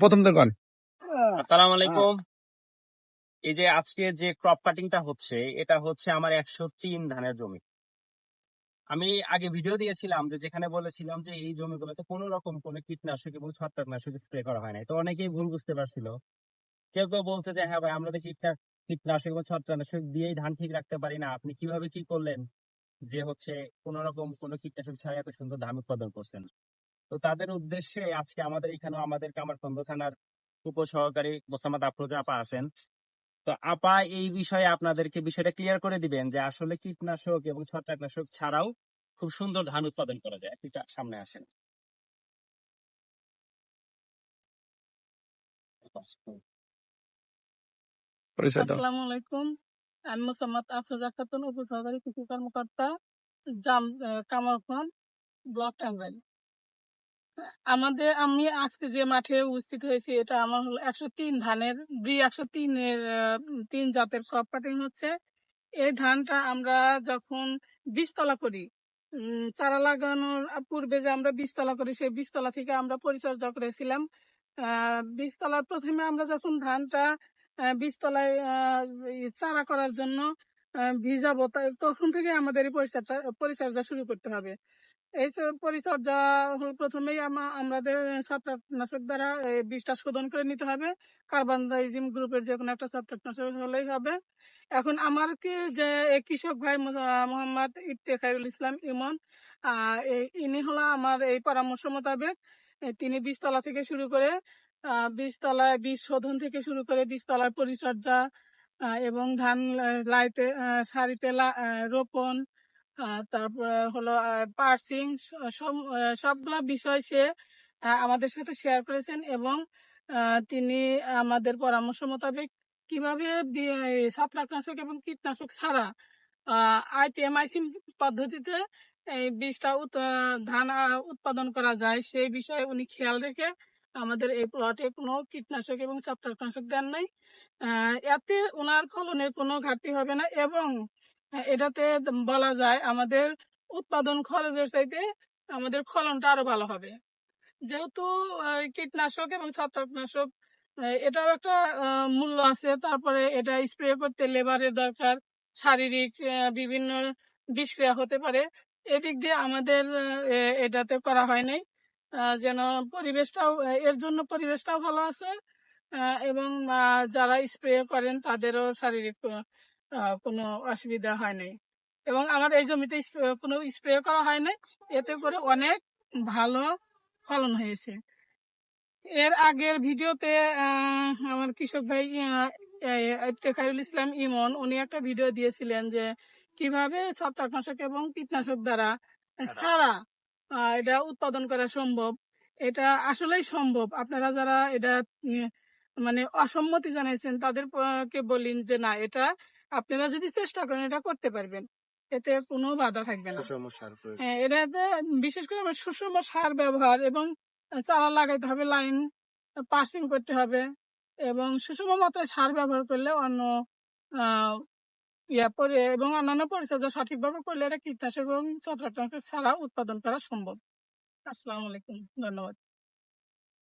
প্রথম দোকান আসসালামু আলাইকুম। এই যে আজকে যে ক্রপ কাটিংটা হচ্ছে এটা হচ্ছে আমার একশো তিন ধানের জমি। আমি আগে ভিডিও দিয়েছিলাম যে যেখানে বলেছিলাম যে এই জমিগুলোতে কোনো রকম কোনো কীটনাশক এবং ছত্রাকনাশক স্প্রে করা হয় নাই। তো অনেকেই ভুল বুঝতে পারছিল। কেউ কেউ বলছে যে হ্যাঁ ভাই আমরা তো কীটনা- কীটনাশক এবং ছত্রাকনাশক দিয়েই ধান ঠিক রাখতে পারি না। আপনি কীভাবে কি করলেন যে হচ্ছে কোন রকম কোনো কীটনাশক ছাড়া এত সুন্দর ধান উৎপাদন করছেন? তো তাদের উদ্দেশ্যে আজকে আমাদের এখানে আমাদের কামারখন্দ থানার উপসহকারী মোসাম্মদ আফরোজা আপা আছেন। তো আপা এই বিষয়ে আপনাদেরকে বিষয়টা ক্লিয়ার করে দিবেন যে আসলে কীটনাশক এবং ছত্রাকনাশক ছাড়াও খুব সুন্দর ধান উৎপাদন করা যায়। একটু সামনে আসেন। আসসালামু আলাইকুম। আমি মোসাম্মদ আফরোজা খাতুন উপসহকারী কৃষি কর্মকর্তা জাম কামারখান ব্লক টাঙ্গাইল। আমাদের, আমি আজকে যে মাঠে উপস্থিত হয়েছি, এটা আমার হলো একশো তিন ধানের, দুই একশো তিনের তিন জাতের ক্রপ কাটিং হচ্ছে। এই ধানটা আমরা যখন বীজতলা করি চারা লাগানোর পূর্বে যে আমরা বীজতলা করি, সেই বীজতলা থেকে আমরা পরিচর্যা করেছিলাম। বীজতলার প্রথমে আমরা যখন ধানটা বীজতলায় চারা করার জন্য ভিজাবো তখন থেকে আমাদের পরিচর্যা পরিচর্যা শুরু করতে হবে। এই সব পরিচর্যা হলো প্রথমেই আমাদের ছত্রাকনাশক দ্বারা বীজটা শোধন করে নিতে হবে। কার্বন ডাইজিম গ্রুপের যে কোনো একটা ছত্রাকনাশক হলেই হবে। এখন আমার কি যে কৃষক ভাই মোহাম্মদ ইফতেখারুল ইসলাম ইমন ইনি হলো আমার এই পরামর্শ মোতাবেক তিনি বীজতলা থেকে শুরু করে বীজতলায় বীজ শোধন থেকে শুরু করে বীজতলার পরিচর্যা এবং ধান লাইতে সারিতে রোপণ তারপরে হলো পার্সিং সবগুলা বিষয় সে আমাদের সাথে শেয়ার করেছেন এবং তিনি আমাদের পরামর্শ মোতাবেক কীভাবে ছত্রাকনাশক এবং কীটনাশক ছাড়া আইপিএমআইসিম পদ্ধতিতে এই বীজটা ধান উৎপাদন করা যায়, সেই বিষয়ে উনি খেয়াল রেখে আমাদের এই প্লটে কোনো কীটনাশক এবং ছত্রাকনাশক দেন নাই। এতে ওনার ফলনের কোনো ঘাটতি হবে না এবং এটাতে বলা যায় আমাদের উৎপাদন খরচের চাইতে আমাদের ফলনটা আরও ভালো হবে। যেহেতু কীটনাশক এবং ছত্রাকনাশক এটাও একটা মূল্য আছে। তারপরে এটা স্প্রে করতে লেবারের দরকার, শারীরিক বিভিন্ন বিষক্রিয়া হতে পারে। এদিক দিয়ে আমাদের এটাতে করা হয় নাই। যেন পরিবেশটাও এর জন্য পরিবেশটাও ভালো আছে। এবং যারা স্প্রে করেন তাদেরও শারীরিক কোনো অসুবিধা হয় নাই। এবং আমার এই জমিতে কোনো স্প্রে করা হয় নাই। এতে করে অনেক ভালো ফলন হয়েছে। এর আগের ভিডিওতে আমার কৃষক ভাই ইফতেখারুল ইসলাম ইমন, উনি একটা ভিডিও দিয়েছিলেন যে, কীভাবে ছত্রাকনাশক এবং কীটনাশক দ্বারা সারা এটা উৎপাদন করা সম্ভব। এটা আসলেই সম্ভব। আপনারা যারা এটা মানে অসম্মতি জানাইছেন, তাদেরকে বলিন যে, না, এটা আপনারা যদি চেষ্টা করেন এটা করতে পারবেন। এতে কোনো বাধা থাকবে না। হ্যাঁ এটাতে বিশেষ করে আমার সুষম সার ব্যবহার এবং চারা লাগাইতে হবে লাইন পাসিং করতে হবে এবং সুষম মাত্রায় সার ব্যবহার করলে অন্য আহ, ইয়া পরে এবং অন্যান্য পরিচর্যা সঠিকভাবে করলে এটা কীটনাশক এবং ছত্রাকনাশক ছাড়া উৎপাদন করা সম্ভব। আসসালামু আলাইকুম ধন্যবাদ।